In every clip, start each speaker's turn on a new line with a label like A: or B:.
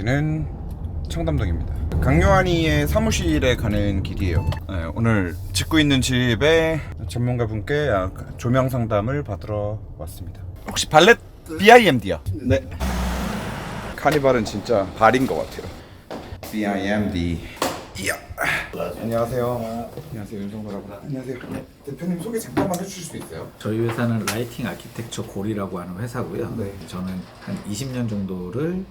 A: 여기는 청담동입니다. 강요한이의 사무실에 가는 길이에요. 네, 오늘 짓고 있는 집에 전문가분께 아, 조명 상담을 받으러 왔습니다. 혹시 발렛 BIMD요? 네. 카니발은 진짜 발인 것 같아요. BIMD. 이야. 안녕하세요. 안녕하세요 윤정도라고. 안녕하세요. 대표님 소개 잠깐만 해주실 수 있어요?
B: 저희 회사는 라이팅 아키텍처 골이라고 하는 회사고요.
A: 네.
B: 저는 한 20년 정도를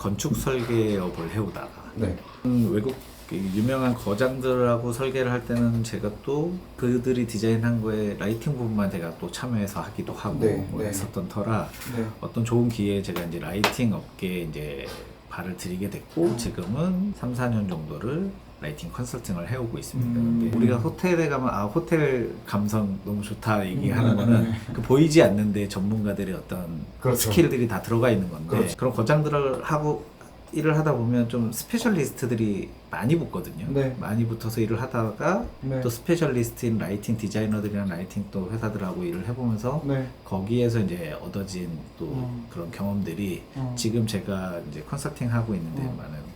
B: 건축 설계업을 해오다가
A: 네.
B: 음, 외국 그 유명한 거장들하고 설계를 할 때는 제가 또 그들이 디자인한 거에 라이팅 부분만 제가 또 참여해서 하기도 하고
A: 네,
B: 뭐
A: 네.
B: 했었던 터라
A: 네.
B: 어떤 좋은 기회에 제가 이제 라이팅 업계에 이제 발을 들이게
A: 음.
B: 됐고 지금은 3, 4년 정도를 라이팅 컨설팅을 해오고 있습니다.
A: 음.
B: 근데 우리가 호텔에 가면 아 호텔 감성 너무 좋다 얘기하는
A: 음,
B: 거는
A: 네, 네.
B: 그 보이지 않는데 전문가들의 어떤
A: 그렇죠.
B: 스킬들이 다 들어가 있는 건데
A: 그렇죠.
B: 그런 거장들을 하고 일을 하다 보면 좀 스페셜리스트들이 많이 붙거든요.
A: 네.
B: 많이 붙어서 일을 하다가
A: 네.
B: 또 스페셜리스트인 라이팅 디자이너들이랑 라이팅 또 회사들하고 일을 해보면서
A: 네.
B: 거기에서 이제 얻어진 또
A: 음.
B: 그런 경험들이
A: 음.
B: 지금 제가 이제 컨설팅 하고 있는데
A: 음.
B: 많은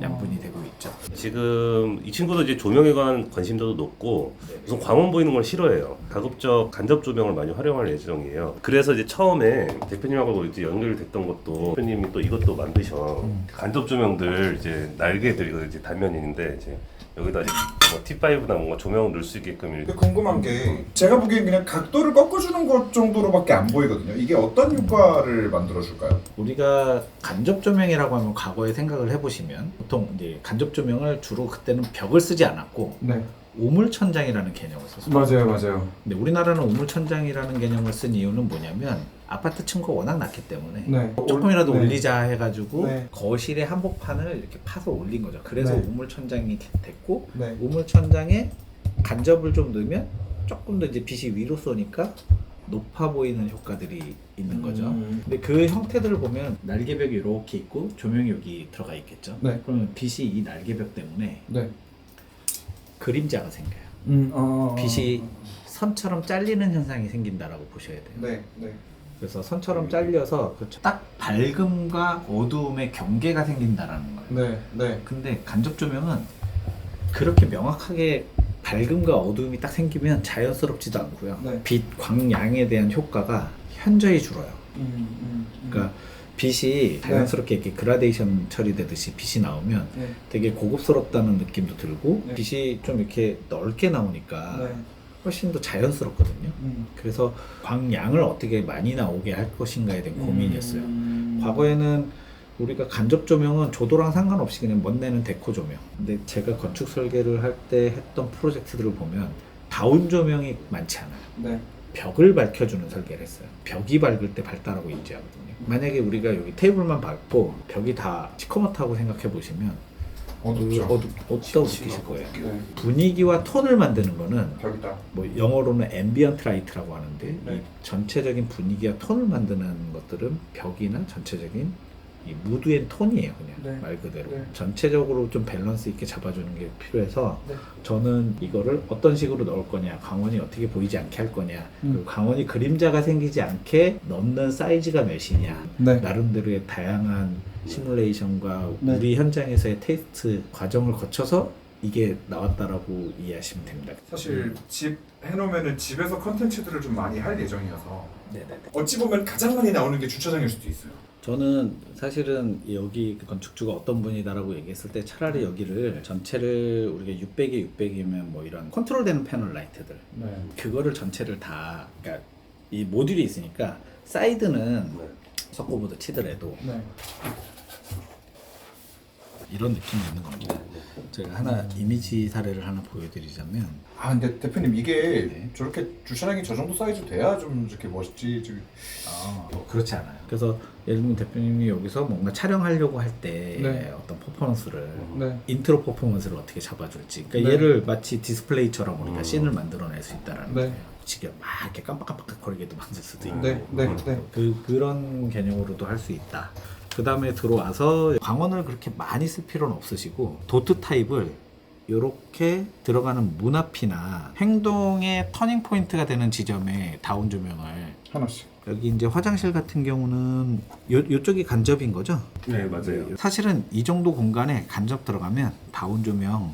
B: 양분이 되고 있죠.
C: 지금 이 친구도 이제 조명에 관한 관심도도 높고
B: 네.
C: 우선 광원 보이는 걸 싫어해요. 가급적 간접 조명을 많이 활용할 예정이에요. 그래서 이제 처음에 대표님하고 이제 연결됐던 것도 대표님이 또 이것도 만드셔.
B: 음.
C: 간접 조명들 이제 날개들 이거 이제 단면인데 이제 여기다 뭐 T5나 뭔가 조명 넣을 수 있게끔 이렇게
A: 근데 궁금한 게 제가 보기엔 그냥 각도를 꺾어주는 것 정도로밖에 안 보이거든요. 이게 어떤 효과를 만들어줄까요?
B: 우리가 간접 조명이라고 하면 과거에 생각을 해보시면 보통 이제 간접 조명을 주로 그때는 벽을 쓰지 않았고
A: 네,
B: 우물 천장이라는 개념을 썼어요.
A: 맞아요, 맞아요.
B: 근데 우리나라는 우물 천장이라는 개념을 쓴 이유는 뭐냐면 아파트 층고가 워낙 낮기 때문에
A: 네.
B: 조금이라도
A: 네.
B: 올리자 해가지고
A: 네.
B: 거실에 한복판을 이렇게 파서 올린 거죠. 그래서
A: 네.
B: 우물 천장이 됐고
A: 네.
B: 우물 천장에 간접을 좀 넣으면 조금 더 이제 빛이 위로 쏘니까 높아 보이는 효과들이 있는 거죠.
A: 음.
B: 근데 그 형태들을 보면 날개벽이 이렇게 있고 조명이 여기 들어가 있겠죠.
A: 네.
B: 그러면 빛이 이 날개벽 때문에
A: 네.
B: 그림자가 생겨요.
A: 음, 어,
B: 빛이 선처럼 잘리는 현상이 생긴다라고 보셔야 돼요.
A: 네, 네.
B: 그래서 선처럼 잘려서 그딱 밝음과 어두움의 경계가 생긴다라는 거예요.
A: 네, 네.
B: 근데 간접 조명은 그렇게 명확하게 밝음과 어두움이 딱 생기면 자연스럽지도 않고요.
A: 네.
B: 빛 광량에 대한 효과가 현저히 줄어요.
A: 음, 음, 음.
B: 그러니까 빛이 자연스럽게 이렇게 그라데이션 처리되듯이 빛이 나오면
A: 네.
B: 되게 고급스럽다는 느낌도 들고
A: 네.
B: 빛이 좀 이렇게 넓게 나오니까
A: 네.
B: 훨씬 더 자연스럽거든요.
A: 음.
B: 그래서 광량을 어떻게 많이 나오게 할 것인가에 대한 고민이었어요.
A: 음.
B: 과거에는 우리가 간접 조명은 조도랑 상관없이 그냥 멋내는 데코 조명. 근데 제가 건축 설계를 할 때 했던 프로젝트들을 보면 다운 조명이 많지 않아요.
A: 네.
B: 벽을 밝혀주는 설계를 했어요. 벽이 밝을 때 밝다라고 인지하거든요. 만약에 우리가 여기 테이블만 밝고 벽이 다 시커멓다고 생각해 보시면
A: 어둡죠.
B: 어둡, 어둡다고 느끼실 거예요.
A: 네.
B: 분위기와 톤을 만드는 거는
A: 벽이다.
B: 뭐 영어로는 앰비언트 라이트라고 하는데
A: 네.
B: 이 전체적인 분위기와 톤을 만드는 것들은 벽이나 전체적인 이 무드 앤 톤이에요 그냥
A: 네.
B: 말 그대로
A: 네.
B: 전체적으로 좀 밸런스 있게 잡아주는 게 필요해서
A: 네.
B: 저는 이거를 어떤 식으로 넣을 거냐 광원이 어떻게 보이지 않게 할 거냐
A: 음.
B: 그리고 광원이 그림자가 생기지 않게 넣는 사이즈가 몇이냐
A: 네.
B: 나름대로의 다양한 시뮬레이션과
A: 네.
B: 우리 현장에서의 테스트 과정을 거쳐서 이게 나왔다라고 이해하시면 됩니다.
A: 사실 집 해놓으면은 집에서 컨텐츠들을 좀 많이 할 예정이어서
B: 네네네.
A: 어찌 보면 가장 많이 나오는 게 주차장일 수도 있어요.
B: 저는 사실은 여기 그 건축주가 어떤 분이다라고 얘기했을 때 차라리 여기를 전체를 우리가 600에 600이면 뭐 이런 컨트롤되는 패널 라이트들
A: 네.
B: 그거를 전체를 다 그러니까 이 모듈이 있으니까 사이드는 석고보드 치더라도
A: 네.
B: 이런 느낌이 있는 겁니다. 제가 하나 이미지 사례를 하나 보여드리자면
A: 아 근데 대표님 이게
B: 네.
A: 저렇게 주차장이 저 정도 사이즈 돼야 좀 이렇게 멋있지. 지금.
B: 아, 뭐 그렇지 않아요. 그래서 예를 들면 대표님이 여기서 뭔가 촬영하려고 할 때
A: 네.
B: 어떤 퍼포먼스를
A: 네.
B: 인트로 퍼포먼스를 어떻게 잡아줄지. 그러니까
A: 네.
B: 얘를 마치 디스플레이처럼 우리가
C: 음.
B: 씬을 만들어낼 수 있다라는
A: 네.
B: 거예요. 지금 막 이렇게 깜빡깜빡거리게도 만들 수도 있고.
A: 네. 네. 네.
B: 그 그런 개념으로도 할 수 있다. 그 다음에 들어와서 광원을 그렇게 많이 쓸 필요는 없으시고 도트 타입을 이렇게 들어가는 문 앞이나 행동의 터닝 포인트가 되는 지점에 다운 조명을
A: 하나씩.
B: 여기 이제 화장실 같은 경우는 요 요쪽이 간접인 거죠?
C: 네 맞아요.
B: 사실은 이 정도 공간에 간접 들어가면 다운 조명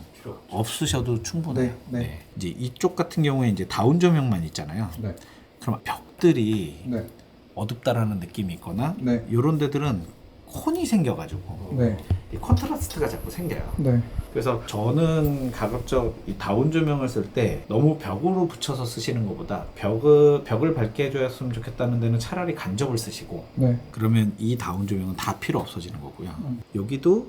B: 없으셔도 충분해요.
A: 네, 네.
B: 이제 이쪽 같은 경우에 이제 다운 조명만 있잖아요.
A: 네.
B: 그럼 벽들이
A: 네.
B: 어둡다라는 느낌이 있거나
A: 네.
B: 이런 데들은 콘이 생겨가지고
A: 네.
B: 이 컨트라스트가 자꾸 생겨요.
A: 네.
B: 그래서 저는 가급적 이 다운 조명을 쓸 때 너무 벽으로 붙여서 쓰시는 것보다 벽을 벽을 밝게 해줘야으면 좋겠다는 데는 차라리 간접을 쓰시고
A: 네.
B: 그러면 이 다운 조명은 다 필요 없어지는 거고요. 여기도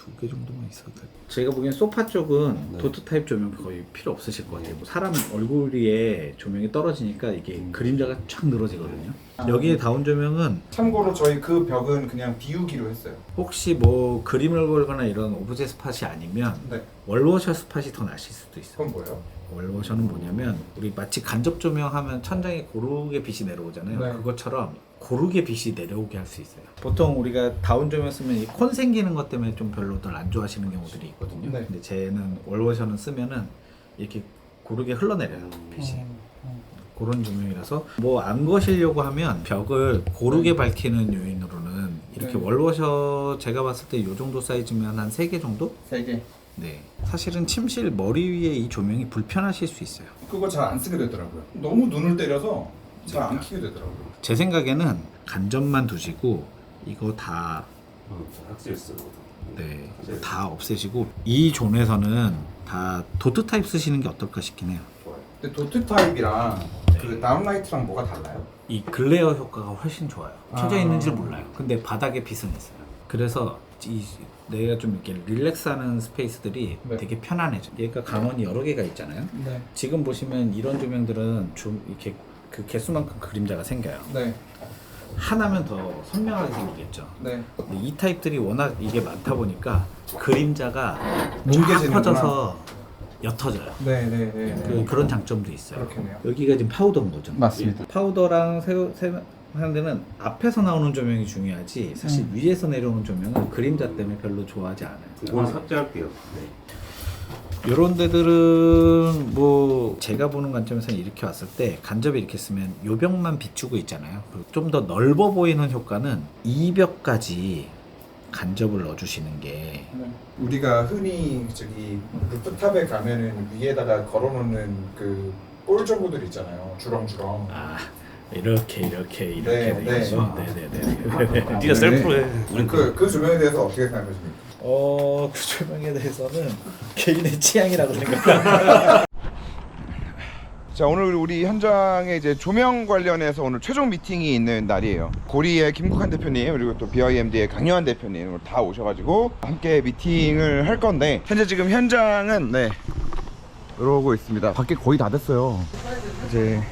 B: 두 개 정도만 있어도 돼. 제가 보기엔 소파 쪽은 도트 타입 조명 거의 필요 없으실 것 같아요. 뭐 사람 얼굴 위에 조명이 떨어지니까 이게 그림자가 쫙 늘어지거든요. 여기에 다운 조명은
A: 참고로 저희 그 벽은 그냥 비우기로 했어요.
B: 혹시 뭐 그림을 걸거나 이런 오브제 스팟이 아니면
A: 네.
B: 월워셔 스팟이 더 나실 수도 있어요.
A: 그건 뭐예요?
B: 월워셔는 뭐냐면 우리 마치 간접 조명하면 천장에 고르게 빛이 내려오잖아요.
A: 네.
B: 그것처럼 고르게 빛이 내려오게 할 수 있어요. 보통 우리가 다운 조명 쓰면 이 콘 생기는 것 때문에 좀 별로들 안 좋아하시는 경우들이 있거든요.
A: 네.
B: 근데 쟤는 월워셔는 쓰면은 이렇게 고르게 흘러내려요
A: 음.
B: 빛이. 그런 조명이라서 뭐 안 거시려고 하면 벽을 고르게 밝히는 요인으로는 이렇게
A: 네.
B: 월워셔 제가 봤을 때 이 정도 사이즈면 한세개 정도?
A: 세 개.
B: 네. 사실은 침실 머리 위에 이 조명이 불편하실 수 있어요.
A: 그거 잘 안 쓰게 되더라고요. 너무 눈을 때려서 잘 안 키게 되더라고요.
B: 제 생각에는 간접만 두시고 이거 다
C: 음, 학실스.
B: 네, 다 없애시고 이 존에서는 다 도트 타입 쓰시는 게 어떨까 싶긴 해요.
C: 좋아요.
A: 근데 도트 타입이랑 그 다운라이트랑 뭐가 달라요?
B: 이 글레어 효과가 훨씬 좋아요. 켜져
A: 아.
B: 있는지 몰라요. 근데 바닥에 빛은 있어요. 그래서 이 내가 좀 이렇게 릴렉스하는 스페이스들이
A: 네.
B: 되게 편안해져. 얘가 강원이 여러 개가 있잖아요.
A: 네.
B: 지금 보시면 이런 조명들은 좀 이렇게 그 개수만큼 그림자가 생겨요.
A: 네.
B: 하나면 더 선명하게 생기겠죠.
A: 네.
B: 근데 이 타입들이 워낙 이게 많다 보니까 그림자가
A: 뭉개지는구나.
B: 퍼져서 옅어져요.
A: 네, 네, 네.
B: 그, 그런 장점도 있어요.
A: 그렇겠네요.
B: 여기가 지금 파우더인 거죠.
A: 맞습니다.
B: 이 파우더랑 세, 세, 하는 데는 앞에서 나오는 조명이 중요하지 사실
A: 음.
B: 위에서 내려오는 조명은 그림자 때문에 별로 좋아하지 않아요.
C: 이건 삭제할게요.
B: 이런 데들은 뭐 제가 보는 관점에서는 이렇게 왔을 때 간접에 이렇게 쓰면 요 벽만 비추고 있잖아요. 좀 더 넓어 보이는 효과는 이 벽까지 간접을 넣어주시는 게
A: 네. 우리가 흔히 저기 루프탑에 가면은 위에다가 걸어놓는 그 꼴저구들 있잖아요. 주렁주렁.
B: 아 이렇게 이렇게 이렇게
A: 네,
B: 돼
A: 네.
B: 네네네.
C: 네가
A: 네.
C: 셀프로 해. 우린
A: 그, 그 조명에 대해서 어떻게 생각하십니까?
B: 어, 그 조명에 대해서는 개인의 취향이라고 생각합니다.
A: 자 오늘 우리 현장에 이제 조명 관련해서 오늘 최종 미팅이 있는 날이에요 고리의 김국환 대표님 그리고 또 BIMD의 강요한 대표님 다 오셔가지고 함께 미팅을 할 건데 현재 지금 현장은 네 이러고 있습니다 밖에 거의 다 됐어요 이제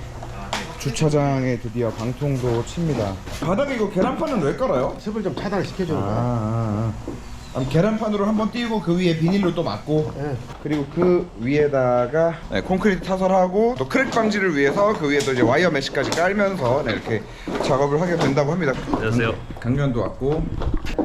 A: 주차장에 드디어 방통도 칩니다 바닥에 이거 계란판은 왜 깔아요?
D: 습을 좀 차단을 시켜주는
A: 아,
D: 거야.
A: 아, 아. 그 럼 계란판으로 한번 띄우고 그 위에 비닐로 또 막고
D: 네.
A: 그리고 그 위에다가 네, 콘크리트 타설하고 또 크랙 방지를 위해서 그 위에 또 이제 와이어 메시까지 깔면서 네, 이렇게 작업을 하게 된다고 합니다.
C: 안녕하세요.
A: 강변도 왔고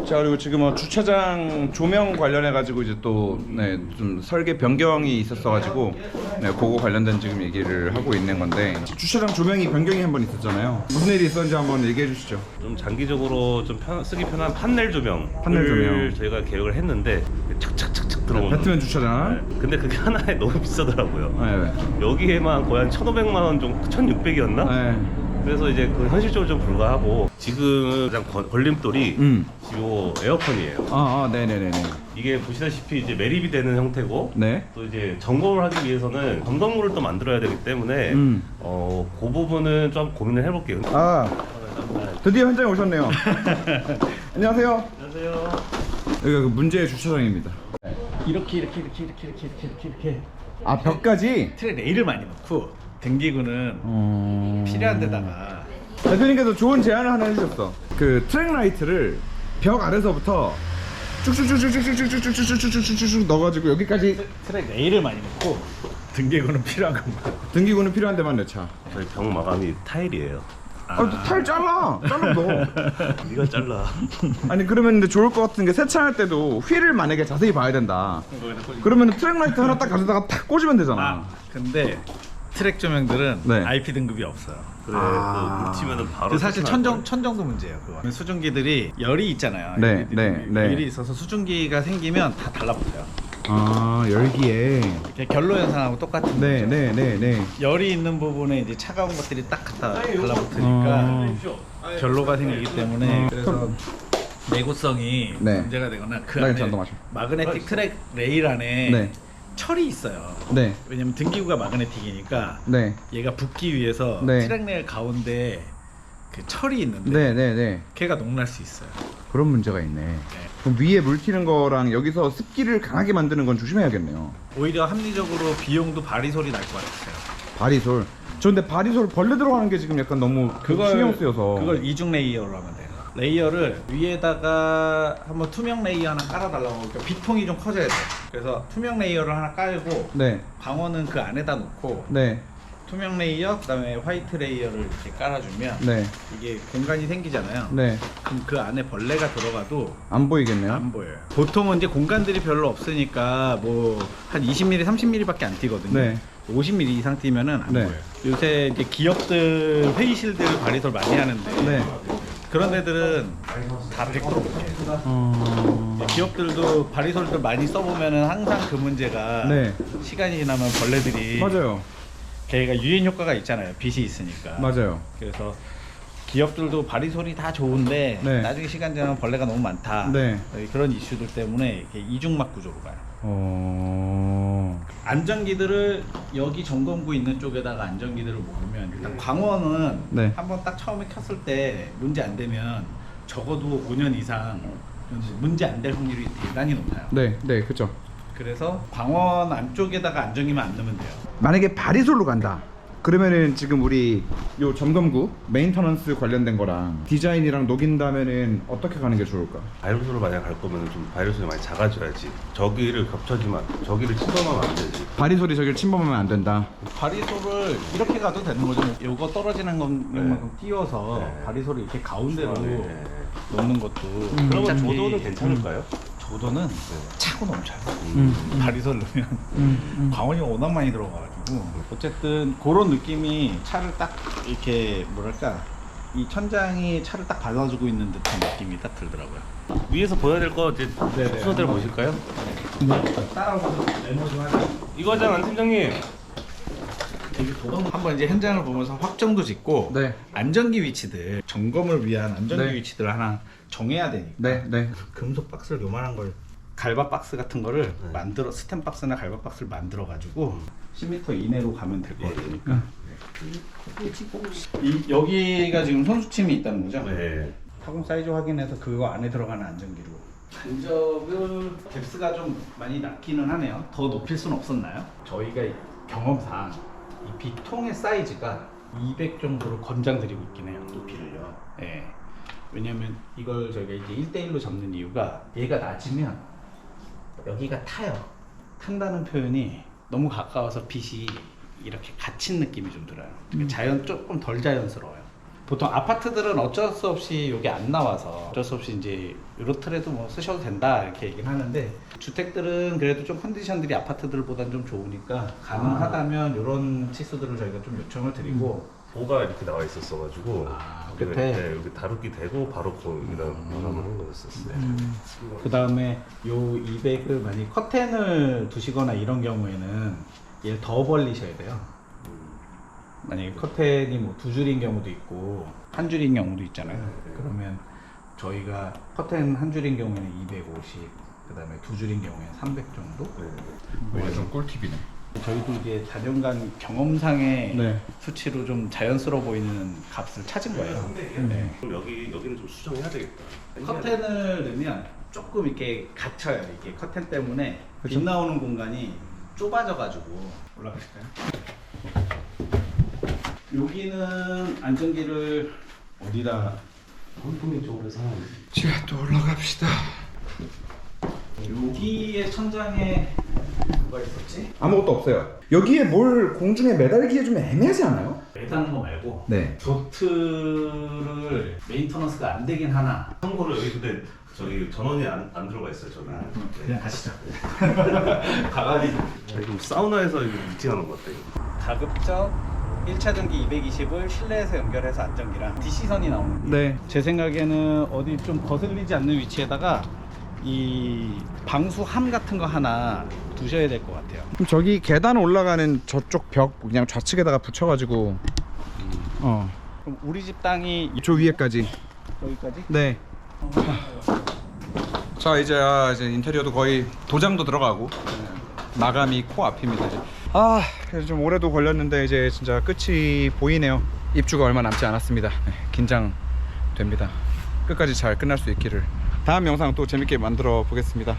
A: 자 그리고 지금 뭐 주차장 조명 관련해 가지고 이제 또네좀 설계 변경이 있었어 가지고 네 그거 관련된 지금 얘기를 하고 있는 건데 주차장 조명이 변경이 한 번 있었잖아요. 무슨 일이 있었는지 한번 얘기해 주시죠.
C: 좀 장기적으로 좀 편, 쓰기 편한 판넬 조명.
A: 판넬 조명.
C: 저희가 계획을 했는데 착착착착 들어오는.
A: 배트맨 주차장.
C: 네. 근데 그게 하나에 너무 비싸더라고요.
A: 네.
C: 여기에만 거의 한 1,500만 원 정도, 1,600이었나?
A: 네.
C: 그래서 이제 그 현실적으로 좀 불가하고 지금 가장 거- 걸림돌이
A: 음.
C: 요 에어컨이에요.
A: 아, 아, 네네네네.
C: 이게 보시다시피 이제 매립이 되는 형태고
A: 네.
C: 또 이제 점검을 하기 위해서는 점검물을 또 만들어야 되기 때문에
A: 음.
C: 어, 그 부분은 좀 고민을 해볼게요.
A: 아, 드디어 현장에 오셨네요. 안녕하세요.
C: 안녕하세요.
A: 여기가 그 문제의 주차장입니다.
B: 이렇게 이렇게 이렇게 이렇게 이렇게 이렇게 이렇게 이렇게
A: 아, 벽까지?
B: 틀에 레일을 많이 넣고 등기구는
A: 어...
B: 필요한 데다가
A: 대표님께서 좋은 제안을 하나 해주셨어. 그 트랙 라이트를 벽 아래서부터 쭉쭉쭉쭉쭉쭉쭉쭉쭉쭉쭉쭉 넣어가지고 여기까지
B: 트랙 레일을 많이 넣고 등기구는 필요한 것만
A: 등기구는 필요한 데만 넣자.
C: 저희 병 마감이 타일이에요.
A: 아, 또 타일 잘라. 잘라 넣어.
C: 네가 잘라.
A: 아니 그러면 근데 좋을 것 같은 게 세차할 때도 휠을 만약에 자세히 봐야 된다. 그러면 트랙 라이트 하나 딱 가져다가 탁 꽂으면 되잖아.
B: 아 근데 트랙 조명들은
A: 네.
B: IP 등급이 없어요
C: 그래
A: 아.
C: 그 묻히면은 바로
B: 그 사실 천정. 천정도 문제예요. 그거. 수증기들이 열이 있잖아요.
A: 네,
B: 열이,
A: 네, 네.
B: 열이 있어서 수증기가 생기면 다 달라붙어요.
A: 아 열기에.
B: 이게 결로 현상하고 똑같은
A: 네,
B: 거죠.
A: 네, 네, 네.
B: 열이 있는 부분에 이제 차가운 것들이 딱 갖다
A: 어.
B: 달라붙으니까 결로가 생기기 때문에 그래서 내구성이
A: 네.
B: 문제가 되거나 그
A: 나
B: 안에
A: 괜찮다, 마셔.
B: 마그네틱 트랙 레일 안에
A: 네.
B: 철이 있어요.
A: 네,
B: 왜냐면 등기구가 마그네틱이니까
A: 네,
B: 얘가 붙기 위해서
A: 네.
B: 트랙 레일 가운데 그 철이 있는데
A: 네, 네, 네.
B: 걔가 녹날 수 있어요.
A: 그런 문제가 있네. 그럼 위에 물 튀는 거랑 여기서 습기를 강하게 만드는 건 조심해야겠네요.
B: 오히려 합리적으로 비용도 바리솔이 날 것 같았어요.
A: 바리솔. 저 근데 바리솔 벌레 들어가는 게 지금 약간 너무
B: 그걸
A: 신경 쓰여서.
B: 그걸 이중 레이어로 하면 돼요. 레이어를 위에다가 한번 투명 레이어 하나 깔아달라고 그러니까 비통이 좀 커져야 돼. 그래서 투명 레이어를 하나 깔고
A: 네,
B: 방어는 그 안에다 놓고
A: 네,
B: 투명 레이어 그다음에 화이트 레이어를 이렇게 깔아주면
A: 네,
B: 이게 공간이 생기잖아요.
A: 네.
B: 그럼 그 안에 벌레가 들어가도
A: 안 보이겠네요.
B: 안 보여요. 보통은 이제 공간들이 별로 없으니까 뭐 한 20mm, 30mm밖에 안 뛰거든요.
A: 네.
B: 50mm 이상 뛰면은 안
A: 네.
B: 보여요. 요새 이제 기업들 회의실들 바리솔 많이 하는데
A: 네.
B: 그런 애들은 다 100% 못해요.
A: 어...
B: 기업들도 바리솔들 많이 써보면은 항상 그 문제가
A: 네.
B: 시간이 지나면 벌레들이
A: 맞아요.
B: 걔가 유인 효과가 있잖아요. 빛이 있으니까.
A: 맞아요.
B: 그래서 기업들도 바리솔이 다 좋은데
A: 네.
B: 나중에 시간 지나면 벌레가 너무 많다.
A: 네.
B: 그런 이슈들 때문에 이렇게 이중막 구조로 가요.
A: 어...
B: 안전기들을 여기 점검구 있는 쪽에다가 안전기들을 모으면 일단 광원은
A: 네.
B: 한번 딱 처음에 켰을 때 문제 안 되면 적어도 5년 이상 문제 안 될 확률이 대단히 높아요.
A: 네, 네, 그죠.
B: 그래서 광원 안쪽에다가 안전기만 안 넣으면 돼요.
A: 만약에 바리솔로 간다. 그러면은 지금 우리 요 점검구 메인터넌스 관련된 거랑 디자인이랑 녹인다면은 어떻게 가는 게 좋을까?
C: 바이러스로 만약 갈 거면 좀 바이러스를 많이 작아져야지 저기를 겹쳐지면 저기를 침범하면 안 되지
A: 바리솔이 저길 침범하면 안 된다.
B: 바리솔을 이렇게 가도 되는 거죠. 요거 떨어지는 것만큼 띄워서
C: 네.
B: 바리솔을 이렇게 가운데로
C: 네.
B: 넣는 것도
C: 그러면 조도는 괜찮을까요?
B: 조도는 차고 넘쳐요.
A: 음.
B: 바리솔 넣으면 광원이 워낙 많이 들어가가지고 어쨌든 그런 느낌이 차를 딱 이렇게 뭐랄까 이 천장이 차를 딱 발라주고 있는 듯한 느낌이 딱 들더라고요.
C: 위에서 보여야 될 거 이제
B: 네네.
C: 순서대로 보실까요?
B: 따라오셔서 메모 좀.
C: 이거장 안 팀장님
B: 한번 이제 현장을 보면서 확정도 짓고
A: 네.
B: 안전기 위치들 점검을 위한 안전기
A: 네.
B: 위치들을 하나 정해야 되니까.
A: 네, 네.
B: 금속 박스를 요만한 걸 갈바 박스 같은 거를 만들어 스텐 박스나 갈바 박스를 만들어 가지고 10m 이내로 가면 될것 같으니까. 이, 여기가 지금 선수침이 있다는 거죠?
C: 네.
B: 타공 사이즈 확인해서 그거 안에 들어가는 안전기로. 간접을 뎁스가 좀 많이 낮기는 하네요. 더 높일 수는 없었나요? 저희가 경험상 이 비통의 사이즈가 200 정도로 권장드리고 있긴 해요. 높이를요? 예. 왜냐면 이걸 저희가 이제 1대1로 잡는 이유가 얘가 낮으면 여기가 타요. 탄다는 표현이 너무 가까워서 빛이 이렇게 갇힌 느낌이 좀 들어요. 그러니까 자연 조금 덜 자연스러워요. 보통 아파트들은 어쩔 수 없이 여기 안 나와서 어쩔 수 없이 이제 요렇트라도 뭐 쓰셔도 된다 이렇게 얘기를 하는데 주택들은 그래도 좀 컨디션들이 아파트들보단 좀 좋으니까 가능하다면 이런 치수들을 저희가 좀 요청을 드리고
C: 보가 이렇게 나와 있었어가지고
B: 아,
C: 여기,
B: 끝에?
C: 네, 여기 다루기 되고 바로 거기다 연합을 한 거였었어요
B: 그 다음에 요 200을 만약 커튼을 두시거나 이런 경우에는 얘를 더 벌리셔야 돼요. 만약에 커튼이 뭐 두 줄인 경우도 있고 한 줄인 경우도 있잖아요. 그러면 저희가 커튼 한 줄인 경우에는 250, 그 다음에 두 줄인 경우에는 300 정도.
A: 이게 좀 꿀팁이네.
B: 저희도 이게 다년간 경험상의
A: 네.
B: 수치로 좀 자연스러워 보이는 값을 찾은 거예요. 네.
C: 그럼 여기 여기는 좀 수정해야 되겠다
B: 커튼을 넣으면 조금 이렇게 갇혀요. 이게 커튼 때문에
A: 그쵸?
B: 빛 나오는 공간이 좁아져가지고 올라가실까요? 여기는 안전기를 어디다
C: 홈통이 쪽으로 해서
A: 자, 또 올라갑시다.
B: 여기에 천장에?
A: 아무것도 없어요. 여기에 뭘 공중에 매달기에 좀 애매하지 않아요?
B: 매다는 거 말고
A: 네.
B: 도트를 메인터넌스가 안 되긴 하나
C: 참고로 여기 근데 저기 전원이 안, 안 들어가 있어요 저기
B: 그냥 가시죠 가가지
C: 지금 사우나에서 이거 미팅하는 것 같아요
B: 가급적 1차 전기 220을 실내에서 연결해서 안전기랑 DC선이 나오는 게
A: 네.
B: 제 생각에는 어디 좀 거슬리지 않는 위치에다가 이 방수함 같은 거 하나 두셔야 될 것 같아요.
A: 그럼 저기 계단 올라가는 저쪽 벽 그냥 좌측에다가 붙여가지고 어.
B: 그럼 우리 집 땅이
A: 저 위에까지.
B: 여기까지?
A: 네. 자 이제 아, 이제 인테리어도 거의 도장도 들어가고 마감이 코 앞입니다. 이제. 아 그래서 좀 오래도 걸렸는데 이제 진짜 끝이 보이네요. 입주가 얼마 남지 않았습니다. 네, 긴장됩니다. 끝까지 잘 끝날 수 있기를. 다음 영상 또 재밌게 만들어 보겠습니다.